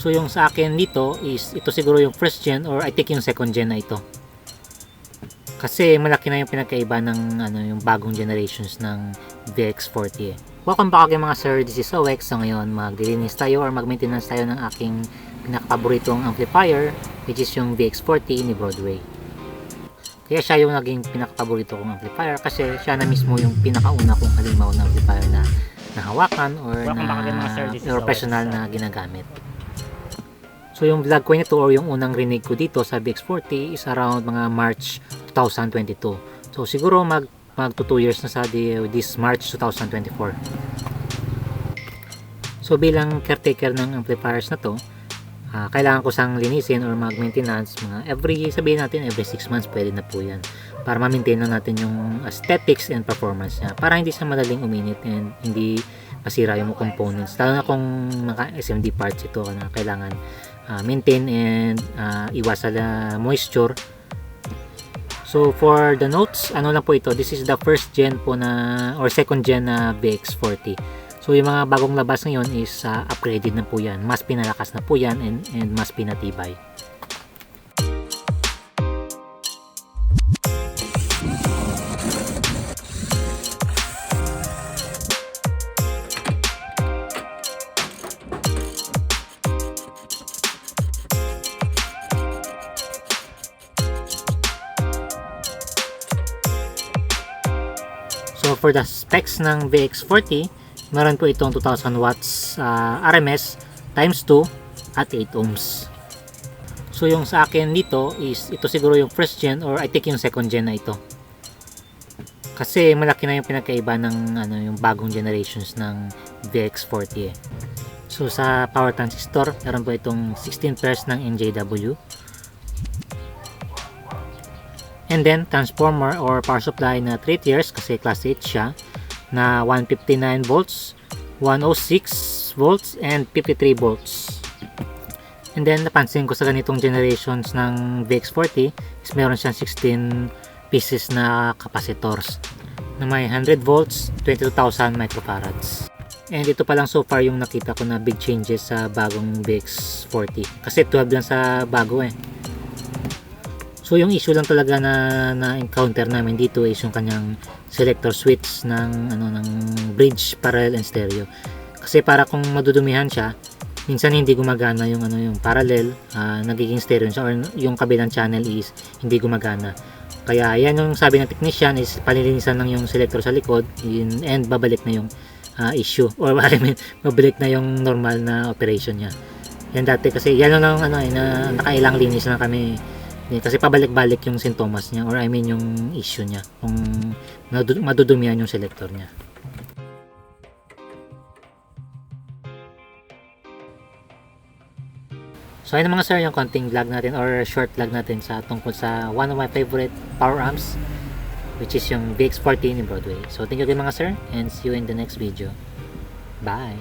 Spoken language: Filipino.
So yung sa akin dito is ito siguro yung first gen or I think yung second gen na ito. Kasi malaki na yung pinagkaiba ng ano yung bagong generations ng VX40 eh. Welcome back again mga sir, this is OX. So ngayon maglilinis tayo or mag-maintenance tayo ng aking pinakapaboritong amplifier which is yung VX40 ni Broadway. Kaya siya yung naging pinakapaborito kong amplifier kasi siya na mismo yung pinakauna kong halimaw na amplifier na nahawakan or Welcome na OX. personal na ginagamit. So yung vlog ko nito or yung unang rinig ko dito sa VX40 is around mga March 2022. So siguro mag mag 2 years na sa this March 2024. So bilang caretaker ng amplifiers na to, ah, kailangan ko sang linisin or mag-maintenance mga every sabihin natin every 6 months pwede na po yan para ma-maintain natin yung aesthetics and performance niya para hindi siya madaling uminit and hindi masira yung components lalo na kung mga SMD parts ito na kailangan ah, maintain and ah, iwasan na moisture So for the notes, ano lang po ito, this is the first gen po na or second gen na VX40. So yung mga bagong labas ngayon is ah, upgraded na po yan. Mas pinalakas na po yan and, and mas pinatibay. So for the specs ng VX40, meron po itong 2000 watts ah, RMS times 2 at 8 ohms. So yung sa akin dito is ito siguro yung first gen or I think yung second gen na ito. Kasi malaki na yung pinagkaiba ng ano yung bagong generations ng VX40 eh. So sa power transistor, meron po itong 16 pairs ng NJW. And then transformer or power supply na 3 tiers kasi class 8 siya na 159 volts, 106 volts and 53 volts. And then napansin ko sa ganitong generations ng VX40 is meron siyang 16 pieces na capacitors na may 100 volts, 22,000 microfarads. And ito pa lang so far yung nakita ko na big changes sa bagong VX40. Kasi 12 lang sa bago eh. So yung issue lang talaga na na-encounter namin dito is yung kanyang selector switch ng ano ng bridge parallel and stereo. Kasi para kung madudumihan siya, minsan hindi gumagana yung ano yung parallel, ah, nagiging stereo siya or yung kabilang channel is hindi gumagana. Kaya yan yung sabi ng technician is palilinisan lang yung selector sa likod yun, and babalik na yung ah, issue or I mean, babalik na yung normal na operation niya. Yan dati kasi yan lang ano eh, na nakailang linis na kami kasi pabalik-balik yung sintomas niya or I mean yung issue niya kung madu- madudumihan yung selector niya. So ayun mga sir yung konting vlog natin or short vlog natin sa tungkol sa one of my favorite power amps which is yung VX40 ni Broadway. So thank you again mga sir and see you in the next video. Bye!